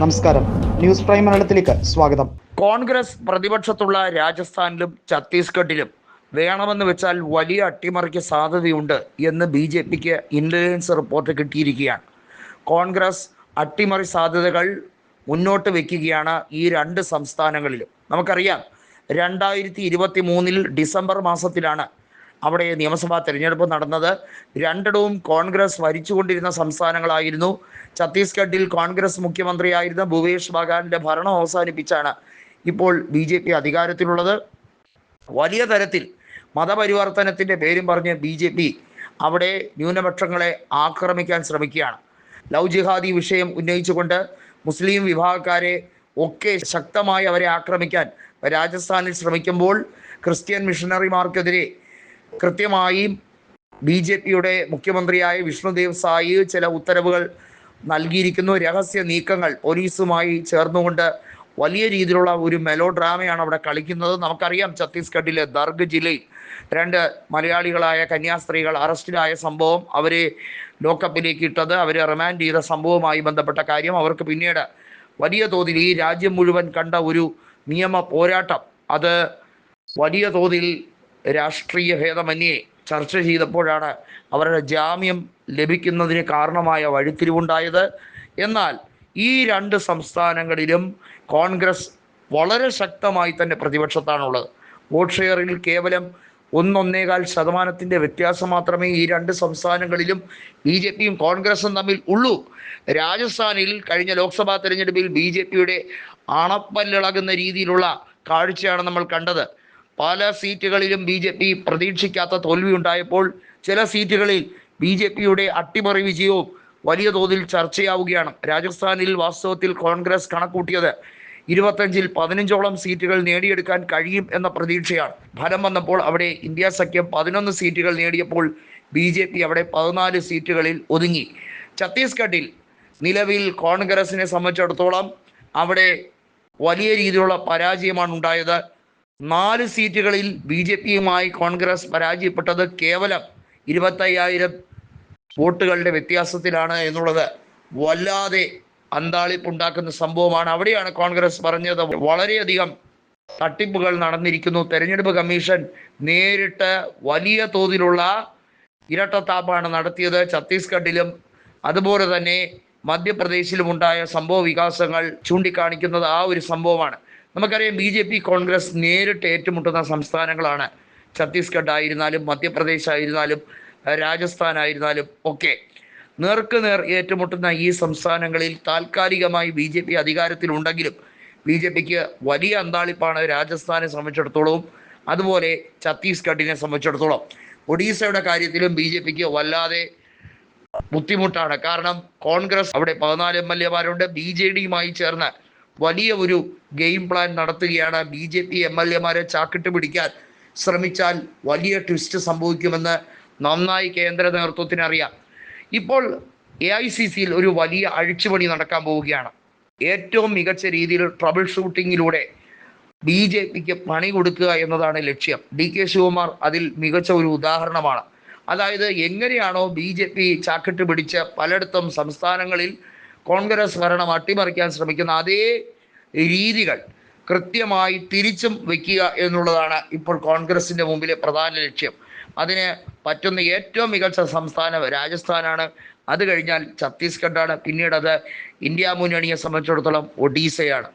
നമസ്കാരം. News prime മലയാളത്തിലേക്ക് സ്വാഗതം. കോൺഗ്രസ് പ്രതിപക്ഷത്തുള്ള രാജസ്ഥാനിലും ഛത്തീസ്ഗഡിലും വേണമെന്ന് വെച്ചാൽ വലിയ അട്ടിമറിക്ക് സാധ്യതയുണ്ട് എന്ന് ബി ജെ പിക്ക് ഇന്റലിജൻസ് റിപ്പോർട്ട് കിട്ടിയിരിക്കുകയാണ്. കോൺഗ്രസ് അട്ടിമറി സാധ്യതകൾ മുന്നോട്ട് വയ്ക്കുകയാണ് ഈ രണ്ട് സംസ്ഥാനങ്ങളിലും. നമുക്കറിയാം രണ്ടായിരത്തി ഇരുപത്തി മൂന്നിൽ ഡിസംബർ മാസത്തിലാണ് അവിടെ നിയമസഭാ തെരഞ്ഞെടുപ്പ് നടന്നത്. രണ്ടിടവും കോൺഗ്രസ് ഭരിച്ചുകൊണ്ടിരുന്ന സംസ്ഥാനങ്ങളായിരുന്നു. ഛത്തീസ്ഗഡിൽ കോൺഗ്രസ് മുഖ്യമന്ത്രിയായിരുന്ന ഭൂവേഷ് ബഗാന്റെ ഭരണം അവസാനിപ്പിച്ചാണ് ഇപ്പോൾ ബി ജെ പി അധികാരത്തിലുള്ളത്. വലിയ തരത്തിൽ മതപരിവർത്തനത്തിന്റെ പേരും പറഞ്ഞ് ബി ജെ പി അവിടെ ന്യൂനപക്ഷങ്ങളെ ആക്രമിക്കാൻ ശ്രമിക്കുകയാണ്. ലവ് ജിഹാദി വിഷയം ഉന്നയിച്ചുകൊണ്ട് മുസ്ലിം വിഭാഗക്കാരെ ഒക്കെ ശക്തമായി അവരെ ആക്രമിക്കാൻ രാജസ്ഥാനിൽ ശ്രമിക്കുമ്പോൾ ക്രിസ്ത്യൻ മിഷണറിമാർക്കെതിരെ കൃത്യമായും ബി ജെ പിയുടെ മുഖ്യമന്ത്രിയായ വിഷ്ണുദേവ് സായി ചില ഉത്തരവുകൾ നൽകിയിരിക്കുന്നു. രഹസ്യ നീക്കങ്ങൾ പോലീസുമായി ചേർന്നുകൊണ്ട് വലിയ രീതിയിലുള്ള ഒരു മെലോ ഡ്രാമയാണ് അവിടെ കളിക്കുന്നത്. നമുക്കറിയാം ഛത്തീസ്ഗഡിലെ ദർഗ് ജില്ലയിൽ രണ്ട് മലയാളികളായ കന്യാസ്ത്രീകൾ അറസ്റ്റിലായ സംഭവം അവരെ ലോക്കപ്പിലേക്ക് ഇട്ടത്. അവരെ റിമാൻഡ് ചെയ്ത സംഭവവുമായി ബന്ധപ്പെട്ട കാര്യം അവർക്ക് പിന്നീട് വലിയ തോതിൽ ഈ രാജ്യം മുഴുവൻ കണ്ട ഒരു നിയമ പോരാട്ടം. അത് വലിയ തോതിൽ രാഷ്ട്രീയ ഭേദമന്യേ ചർച്ച ചെയ്തപ്പോഴാണ് അവരുടെ ജാമ്യം ലഭിക്കുന്നതിന് കാരണമായ വഴിത്തിരിവുണ്ടായത്. എന്നാൽ ഈ രണ്ട് സംസ്ഥാനങ്ങളിലും കോൺഗ്രസ് വളരെ ശക്തമായി തന്നെ പ്രതിപക്ഷത്താണുള്ളത്. വോട്ട് ഷെയറിൽ കേവലം ഒന്നൊന്നേകാൽ ശതമാനത്തിന്റെ വ്യത്യാസം മാത്രമേ ഈ രണ്ട് സംസ്ഥാനങ്ങളിലും ബി ജെ പിയും കോൺഗ്രസും തമ്മിൽ ഉള്ളൂ. രാജസ്ഥാനിൽ കഴിഞ്ഞ ലോക്സഭാ തെരഞ്ഞെടുപ്പിൽ ബി ജെ പിയുടെ അണപ്പല്ലിളകുന്ന രീതിയിലുള്ള കാഴ്ചയാണ് നമ്മൾ കണ്ടത്. പല സീറ്റുകളിലും ബി ജെ പി പ്രതീക്ഷിക്കാത്ത തോൽവി ഉണ്ടായപ്പോൾ ചില സീറ്റുകളിൽ ബി ജെ പിയുടെ അട്ടിമറി വിജയവും വലിയ തോതിൽ ചർച്ചയാവുകയാണ്. രാജസ്ഥാനിൽ വാസ്തവത്തിൽ കോൺഗ്രസ് കണക്കൂട്ടിയത് ഇരുപത്തഞ്ചിൽ പതിനഞ്ചോളം സീറ്റുകൾ നേടിയെടുക്കാൻ കഴിയും എന്ന പ്രതീക്ഷയാണ്. ഫലം വന്നപ്പോൾ അവിടെ ഇന്ത്യ സഖ്യം പതിനൊന്ന് സീറ്റുകൾ നേടിയപ്പോൾ ബി ജെ പി അവിടെ പതിനാല് സീറ്റുകളിൽ ഒതുങ്ങി. ഛത്തീസ്ഗഡിൽ നിലവിൽ കോൺഗ്രസിനെ സംബന്ധിച്ചിടത്തോളം അവിടെ വലിയ രീതിയിലുള്ള പരാജയമാണ് ഉണ്ടായത്. നാല് സീറ്റുകളിൽ ബി ജെ പിയുമായി കോൺഗ്രസ് പരാജയപ്പെട്ടത് കേവലം ഇരുപത്തയ്യായിരം വോട്ടുകളുടെ വ്യത്യാസത്തിലാണ് എന്നുള്ളത്. വല്ലാതെ അന്താളിപ്പുണ്ടാക്കുന്ന സംഭവമാണ്. അവിടെയാണ് കോൺഗ്രസ് പറഞ്ഞത് വളരെയധികം തട്ടിപ്പുകൾ നടന്നിരിക്കുന്നു. തെരഞ്ഞെടുപ്പ് കമ്മീഷൻ നേരിട്ട് വലിയ തോതിലുള്ള ഇരട്ടത്താപ്പാണ് നടത്തിയത്. ഛത്തീസ്ഗഡിലും അതുപോലെ തന്നെ മധ്യപ്രദേശിലും ഉണ്ടായ സംഭവ വികാസങ്ങൾ ചൂണ്ടിക്കാണിക്കുന്നത് ആ ഒരു സംഭവമാണ്. നമുക്കറിയാം ബി ജെ പി കോൺഗ്രസ് നേരിട്ട് ഏറ്റുമുട്ടുന്ന സംസ്ഥാനങ്ങളാണ്. ഛത്തീസ്ഗഡ് ആയിരുന്നാലും മധ്യപ്രദേശ് ആയിരുന്നാലും രാജസ്ഥാൻ ആയിരുന്നാലും ഒക്കെ. നേർക്ക് നേർ ഏറ്റുമുട്ടുന്ന ഈ സംസ്ഥാനങ്ങളിൽ താൽക്കാലികമായി ബി ജെ പി അധികാരത്തിലുണ്ടെങ്കിലും ബി ജെ പിക്ക് വലിയ അന്താളിപ്പാണ് രാജസ്ഥാനെ സംബന്ധിച്ചിടത്തോളവും അതുപോലെ ഛത്തീസ്ഗഡിനെ സംബന്ധിച്ചിടത്തോളം. ഒഡീസയുടെ കാര്യത്തിലും ബി ജെ പിക്ക് വല്ലാതെ ബുദ്ധിമുട്ടാണ്. കാരണം കോൺഗ്രസ് അവിടെ പതിനാല് എം എൽ എമാരുണ്ട് ബി ജെ ഡിയുമായി ചേർന്ന് വലിയ ഒരു ഗെയിം പ്ലാൻ നടത്തുകയാണ്. B J P M L എമാരെ ചാക്കിട്ട് പിടിക്കാൻ ശ്രമിച്ചാൽ വലിയ ട്വിസ്റ്റ് സംഭവിക്കുമെന്ന് നന്നായി കേന്ദ്ര നേതൃത്വത്തിന് അറിയാം. ഇപ്പോൾ എ ഐ സി സിയിൽ ഒരു വലിയ അഴിച്ചുപണി നടക്കാൻ പോവുകയാണ്. ഏറ്റവും മികച്ച രീതിയിൽ ട്രബിൾ ഷൂട്ടിങ്ങിലൂടെ ബി ജെ പിക്ക് പണി കൊടുക്കുക എന്നതാണ് ലക്ഷ്യം. ഡി കെ ശിവകുമാർ അതിൽ മികച്ച ഒരു ഉദാഹരണമാണ്. അതായത് എങ്ങനെയാണോ ബി ജെ പി ചാക്കിട്ട് പിടിച്ച് പലയിടത്തും സംസ്ഥാനങ്ങളിൽ കോൺഗ്രസ് ഭരണം അട്ടിമറിക്കാൻ ശ്രമിക്കുന്ന അതേ രീതികൾ കൃത്യമായി തിരിച്ചും വയ്ക്കുക എന്നുള്ളതാണ് ഇപ്പോൾ കോൺഗ്രസിന്റെ മുമ്പിലെ പ്രധാന ലക്ഷ്യം. അതിന് പറ്റുന്ന ഏറ്റവും മികച്ച സംസ്ഥാനം രാജസ്ഥാനാണ്. അത് കഴിഞ്ഞാൽ ഛത്തീസ്ഗഡാണ്. പിന്നീട് അത് ഇന്ത്യ മുന്നണിയെ സംബന്ധിച്ചിടത്തോളം ഒഡീസയാണ്.